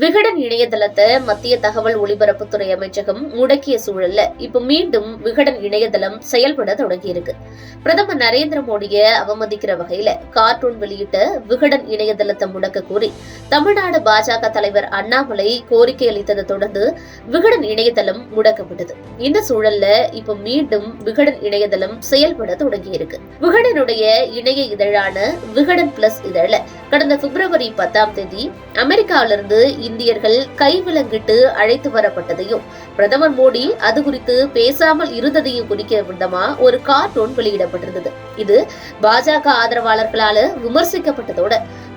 விகடன் இணையதளத்தை மத்திய தகவல் ஒலிபரப்புத்துறை அமைச்சகம் முடக்கிய சூழல்ல இப்ப மீண்டும் விகடன் இணையதளம் செயல்பட தொடங்கியிருக்கு. பிரதமர் நரேந்திர மோடியை அவமதிக்கிற வகையில கார்ட்டூன் வெளியிட்ட விகடன் இணையதளத்தை முடக்க கோரி தமிழ்நாடு பாஜக தலைவர் அண்ணாமலை கோரிக்கை அளித்ததை தொடர்ந்து விகடன் இணையதளம் முடக்கப்பட்டது. இந்த சூழல்ல இப்ப மீண்டும் விகடன் இணையதளம் செயல்பட தொடங்கியிருக்கு. விகடனுடைய இணைய இதழான விகடன் பிளஸ் இதழ கடந்த பிப்ரவரி பத்தாம் தேதி அமெரிக்காவிலிருந்து இந்தியர்கள் கைவிலங்கிட்டு அழைத்து வரப்பட்டதையும் பிரதமர் மோடி அது குறித்து பேசாமல் இருந்ததையும் குறிக்க விதமா ஒரு கார்ட்டூன் வெளியிடப்பட்டிருந்தது. இது பாஜக ஆதரவாளர்களால விமர்சிக்கப்பட்டதோட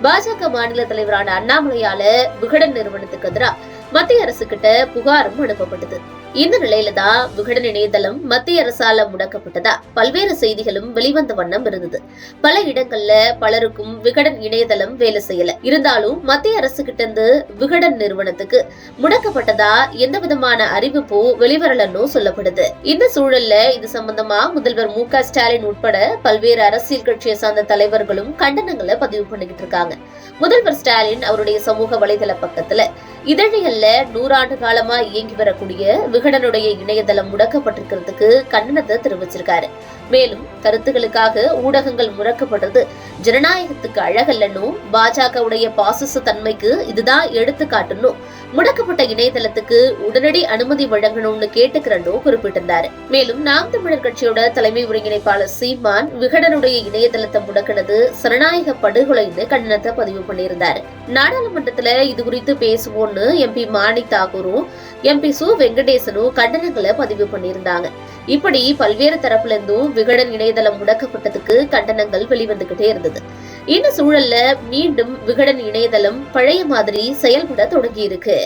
பாஜக மாநில தலைவரான அண்ணாமலையால விகடன் நிறுவனத்துக்கு எதிராக மத்திய அரசு கிட்ட புகாரும் அனுப்பப்பட்டது. இந்த நிலையில தான் விகடன் இணையதளம் மத்திய அரசால முடக்கப்பட்டதா? பல்வேறு செய்திகளும் வெளிவந்த வண்ணம் இருந்தது. பல இடங்கள்ல பலருக்கும் விகடன் இணையதளம் வேலை செய்யல. இருந்தாலும் மத்திய அரசு கிட்ட இருந்து விகடன் நிறுவனத்துக்கு முடக்கப்பட்டதா எந்த விதமான அறிவிப்போ வெளிவரலன்னு சொல்லப்படுது. இந்த சூழல்ல இது சம்பந்தமா முதல்வர் மு க ஸ்டாலின் உட்பட பல்வேறு அரசியல் கட்சியை சார்ந்த தலைவர்களும் கண்டனங்களை பதிவு பண்ணிக்கிட்டு இருக்காங்க. முதல்வர் ஸ்டாலின் அவருடைய சமூக வலைதள பக்கத்துல இதழியல்ல நூறாண்டு காலமா இயங்கி வரக்கூடிய விகடனுடைய இணையதளம் முடக்கப்பட்டிருக்கிறதுக்கு கண்டனத்தை தெரிவிச்சிருக்காரு. மேலும் கருத்துகளுக்காக ஊடகங்கள் முடக்கப்படுறது ஜனநாயகத்துக்கு அழகல்லன்னும் பாஜகவுடைய பாசிச தன்மைக்கு இதுதான் எடுத்துக்காட்டுன்னு முடக்கப்பட்ட இணையதளத்துக்கு உடனடி அனுமதி வழங்கணும்னு கேட்டுக்கிறனோ குறிப்பிட்டிருந்தார். மேலும் நாம் தமிழர் கட்சியோட தலைமை ஒருங்கிணைப்பாளர் சீமான் விகடனுடைய இணையதளத்தை முடக்கினது சனநாயக படுகொலைன்னு கண்டனத்தை பதிவு பண்ணியிருந்தார். நாடாளுமன்றத்துல இது குறித்து பேசுவோம்னு எம்பி மாணி தாகூரும் எம்பி சு வெங்கடேசனும் கண்டனங்களை பதிவு பண்ணியிருந்தாங்க. இப்படி பல்வேறு தரப்புல இருந்தும் விகடன் இணையதளம் முடக்கப்பட்டதுக்கு கண்டனங்கள் வெளிவந்துகிட்டே இருந்தது. இந்த சூழல்ல மீண்டும் விகடன் இணையதளம் பழைய மாதிரி செயல்பட தொடங்கி இருக்கு